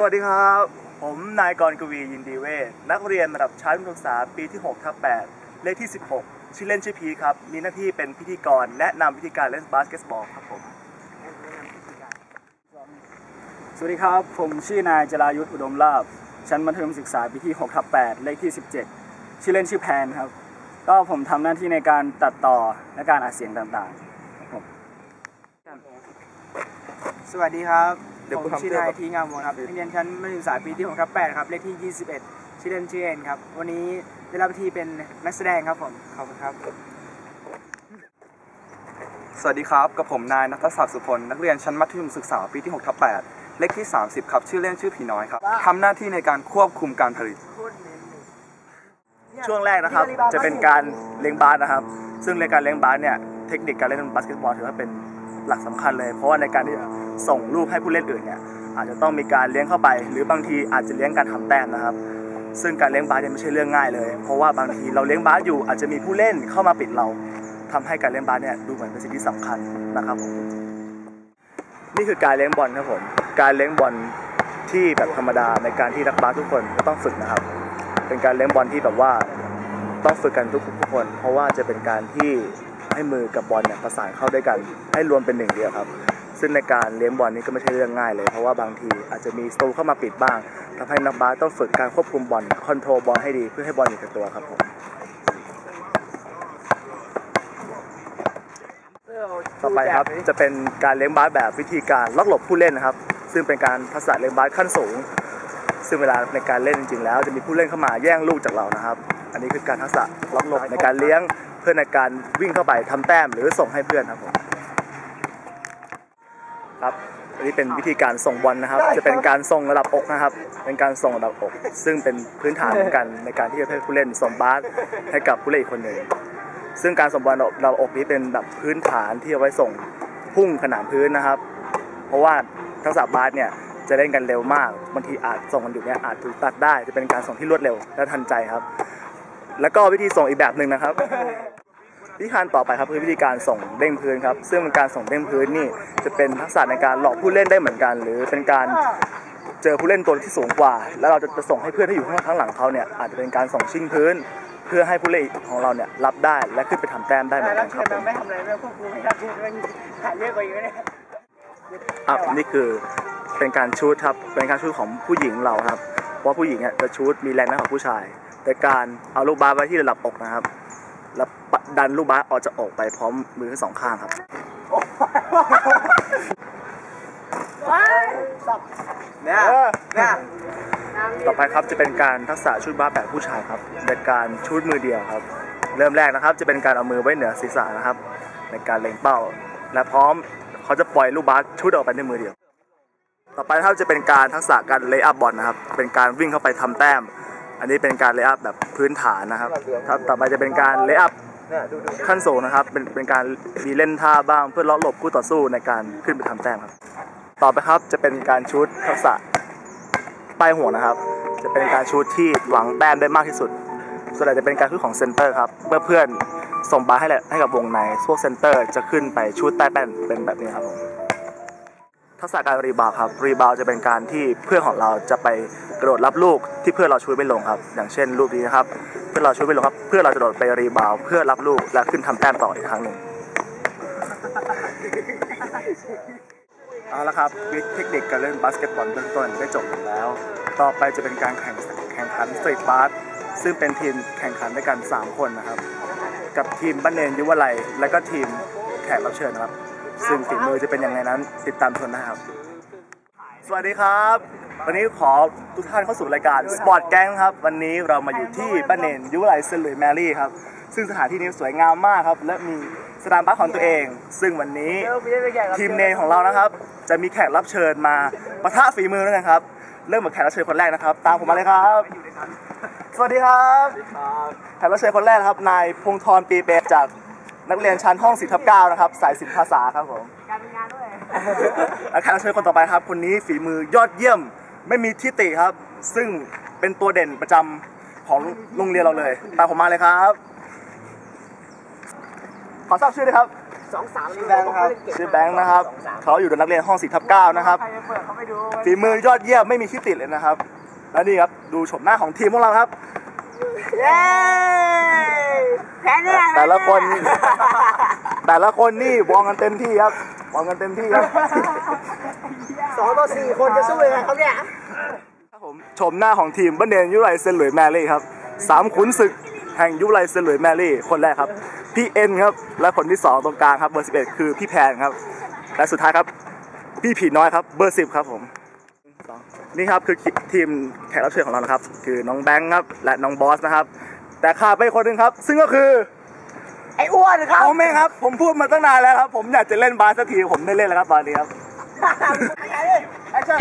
สวัสดีครับ ผมนายกรกวียินดีเวศนักเรียนระดับชั้นประถมศึกษาปีที่6ทับ8เลขที่ 16 ชื่อเล่นชื่อพีครับ มีหน้าที่เป็นพิธีกร แนะนำวิธีการเล่นบาสเกตบอลครับผม สวัสดีครับ ผมชื่อนายจรายุทธอุดมลาภชั้นมัธยมศึกษาปีที่6ทับ8เลขที่ 17 ชื่อเล่นชื่อแพนครับ ก็ผมทำหน้าที่ในการตัดต่อและการอัดเสียงต่างๆ สวัสดีครับ เดี๋ยวผคุณมทำชื่อเรื่องนายครับทีงามวงครับนักเรียนชั้นมัธยมศึกษาปีที่6ทับ8ครับเลขที่ 21 ชื่อเล่นชื่อเอ็นครับ วันนี้ได้รับหน้าที่เป็นนักแสดงครับผม ขอบคุณครับ สวัสดีครับ กับผมนายนัทศักดิ์สุพลนักเรียนชั้นมัธยมศึกษาปีที่6ทับ8เลขที่ 30 ครับ ชื่อเล่นชื่อผีน้อยครับทำหน้าที่ในการควบคุมการผลิต ช่วงแรกนะครับ จะเป็นการเลี้ยงบาสนะครับ ซึ่งในการเลี้ยงบาสเนี่ย เทคนิคการเล่นบาสเกตบอลถือว่าเป็นหลักสำคัญเลย เพราะว่าในการที่จะส่งลูกให้ผู้เล่นอื่นเนี่ยอาจจะต้องมีการเลี้ยงเข้าไป หรือบางทีอาจจะเลี้ยงการทำแต้มนะครับ ซึ่งการเลี้ยงบาสเนี่ยไม่ใช่เรื่องง่ายเลย เพราะว่าบางทีเราเลี้ยงบาสอยู่อาจจะมีผู้เล่นเข้ามาปิดเราทำให้การเลี้ยงบาสเนี่ยดูเหมือนเป็นสิ่งที่สำคัญนะครับผมนี่คือการเลี้ยงบอลครับผมการเลี้ยงบอลที่แบบธรรมดาในการที่นักบาสทุกคนก็ต้องฝึกนะครับ เป็นการเลี้ยงบอลที่แบบว่าต้องฝึกกันทุกทุกคน เพราะว่าจะเป็นการที่ ให้มือกับบอลเนี่ยประสานเข้าด้วยกัน ให้รวมเป็นหนึ่งเดียวครับ ซึ่งในการเลี้ยงบอลนี่ก็ไม่ใช่เรื่องง่ายเลย เพราะว่าบางทีอาจจะมีสตูเข้ามาปิดบ้างทำให้นักบาสต้องฝึกการควบคุมบอลคอนโทรลบอลให้ดีเพื่อให้บอลอยู่กับตัวครับผมต่อไปครับจะเป็นการเลี้ยงบาสแบบวิธีการล็อกหลบผู้เล่นนะครับ ซึ่งเป็นการทักษะเลี้ยงบาสขั้นสูง ซึ่งเวลาในการเล่นจริงๆแล้ว จะมีผู้เล่นเข้ามาแย่งลูกจากเรานะครับ อันนี้คือการทักษะล็อกหลบในการเลี้ยง พื่อในการวิ่งเข้าไปทำแต้มหรือส่งให้เพื่อนครับผมครับอันนี้เป็นวิธีการส่งบอลนะครับ จะเป็นการส่งระดับอกนะครับ เป็นการส่งระดับอก ซึ่งเป็นพื้นฐานเหมือนกันในการที่จะให้ผู้เล่นส่งบาสให้กับผู้เล่นอีกคนหนึ่งซึ่งการส่งบอลเราอกนี้เป็นแบบพื้นฐานที่เอาไว้ส่งพุ่งขนานพื้นนะครับ เพราะว่าทักษะบาสเนี่ยจะเล่นกันเร็วมากบางทีอาจส่งกันอยู่เนี่ยอาจถูกตัดได้จะเป็นการส่งที่รวดเร็วและทันใจครับ แล้วก็วิธีส่งอีกแบบหนึ่งนะครับ วิธีการต่อไปครับคือวิธีการส่งเด้งพื้นครับ ซึ่งเป็นการส่งเด้งพื้นนี่จะเป็นทักษะในการหลอกผู้เล่นได้เหมือนกัน หรือเป็นการเจอผู้เล่นตัวที่สูงกว่า แล้วเราจะจะส่งให้เพื่อนที่อยู่ข้างหลังเขาเนี่ยอาจจะเป็นการส่งชิงพื้น เพื่อให้ผู้เล่นของเราเนี่ยรับได้และขึ้นไปทำแต้มได้เหมือนกันครับผมไม่ทำอะไรไม่ควบคุมไม่ได้ไม่ถ่าเยอะกว่าอยู่เนี่ยอัพนี่คือเป็นการชูดครับเป็นการชูดของผู้หญิงเราครับเพราะผู้หญิงเนี่ยจะชูดมีแรงมากกว่าผู้ชาย แต่การเอาลูกบาสไว้ที่ระดับอกนะครับ แล้วดันลูกบาสออกจากอกไปพร้อมมือทั้งสองข้างครับเนี่ยเนี่ยต่อไปครับจะเป็นการทักษะชุดบาสแบบผู้ชายครับในการชุดมือเดียวครับ เริ่มแรกนะครับ จะเป็นการเอามือไว้เหนือศีรษะนะครับ ในการเล็งเป้า และพร้อมเขาจะปล่อยลูกบาสชุดออกไปในมือเดียว ต่อไปครับจะเป็นการทักษะการเลย์อัพบอลนะครับ เป็นการวิ่งเข้าไปทำแต้ม อันนี้เป็นการเลย์อัพแบบพื้นฐานนะครับครับต่อไปจะเป็นการเลย์อัพขั้นสูงนะครับ เป็นเป็นการมีเล่นท่าบ้างเพื่อล้อหลบคู่ต่อสู้ในการขึ้นไปทำแต้มครับ ต่อไปครับจะเป็นการชุดทักษะป้ายหัวนะครับ จะเป็นการชูตที่หวังแต้มได้มากที่สุด ส่วนใหญ่จะเป็นการชูตของเซนเตอร์ครับเมื่อเพื่อนส่งบาสให้แหละให้กับวงในพวกเซนเตอร์จะขึ้นไปชูตใต้แป้นเป็นแบบนี้ครับผม ทักษะการรีบาวครับรีบาวจะเป็นการที่เพื่อนของเราจะไปกระโดดรับลูกที่เพื่อนเราชูตไม่ลงครับ อย่างเช่นลูกนี้นะครับเพื่อนเราชูตไม่ลงครับ เพื่อนเราจะโดดไปรีบาวเพื่อรับลูกและขึ้นทำแต้มต่ออีกครั้งหนึ่งเอาละครับวิธีเทคนิคการเล่นบาสเกตบอลเบื้องต้นได้จบลงแล้ว ต่อไปจะเป็นการแข่งแข่งขันสตรีทบาสซึ่งเป็นทีมแข่งขันด้วยกัน 3 คนนะครับ กับทีมบ้านเนนยุวไลและก็ทีมแขกรับเชิญนะครับ ซึ่งฝีมือจะเป็นยังไงนั้นติดตามชมนะครับ สวัสดีครับ วันนี้ขอทุกท่านเข้าสู่รายการสปอร์ตแก๊งครับ วันนี้เรามาอยู่ที่บ้านเนนยุไลเซนหลุยแมรี่ครับ ซึ่งสถานที่นี้สวยงามมากครับ และมีสนามบาสของตัวเอง ซึ่งวันนี้ทีมเนนของเรานะครับ จะมีแขกรับเชิญมาปะทะฝีมือด้วยกันครับ เริ่มกับแขกรับเชิญคนแรกนะครับ ตามผมมาเลยครับ สวัสดีครับ แขกรับเชิญคนแรกนะครับ นายพงธรปีเปรจาก นักเรียนชั้นห้องสิทับเก้านะครับ สายศิลปภาษาครับผมการเป็นงานด้วยและแขกรับเชิญคนต่อไปครับ คนนี้ฝีมือยอดเยี่ยมไม่มีทิติครับ ซึ่งเป็นตัวเด่นประจำของโรงเรียนเราเลย ตามผมมาเลยครับ ขอทราบชื่อด้วยครับ สองสามแบงค์ครับ ชื่อแบงค์นะครับ เขาอยู่ในนักเรียนห้อง4ทับ9นะครับ ใครจะเปิดเขาไปดูฝีมือยอดเยี่ยมไม่มีที่ติดเลยนะครับ และนี่ครับ ดูชมหน้าของทีมพวกเราครับ เย้แพ้แน่แต่ละคน แต่ละคนนี่วองกันเต็มที่ครับวองกันเต็มที่ครับสองต่อสี่คนจะสู้ยังไงครับเนี่ยครับผมชมหน้าของทีมบันเดนยุไรเซนหลุยแมรี่ครับสามขุนศึกแห่งยุไรเซนหลุยแมรี่ คนแรกครับ พี่เอ็นครับ และคนที่สองตรงกลางครับเบอร์11คือพี่แพนครับ และสุดท้ายครับ พี่ผีน้อยครับ เบอร์10ครับผม นี่ครับคือทีมแขกรับเชิญของเรานะครับ คือน้องแบงค์ครับ และน้องบอสนะครับ แต่ขาดไปคนหนึ่งครับ ซึ่งก็คือ ไอ้อ้วนครับเอาไม่ครับ ผมพูดมาตั้งนานแล้วครับ ผมอยากจะเล่นบาสสักทีผมได้เล่นแล้วครับตอนนี้ครับ แอคชั่น